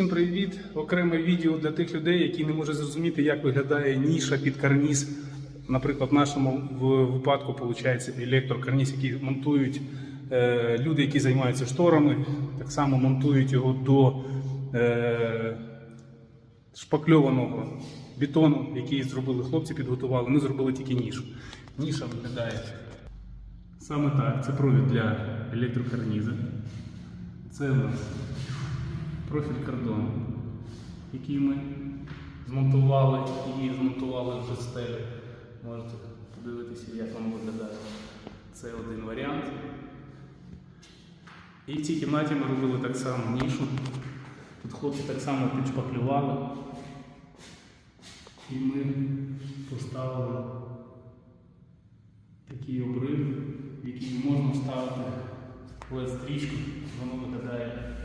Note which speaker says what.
Speaker 1: Всім привіт! Окреме відео для тих людей, які не можуть зрозуміти, як виглядає ніша під карніз. Наприклад, в нашому випадку виходить електрокарніз, який монтують е, люди, які займаються шторами, так само монтують його до е, шпакльованого бетону, який зробили хлопці, підготували. Ми зробили тільки нішу. Ніша виглядає саме так. Це провід для електрокарніза. Це у нас профіль кордону, який ми змонтували і змонтували вже стелю. Можете подивитися, як воно виглядає. Це один варіант. І в цій кімнаті ми робили так само нішу. Тут хлопці так само підшпаклювали. І ми поставили такий обрив, в який можна ставити led стрічку, воно виглядає.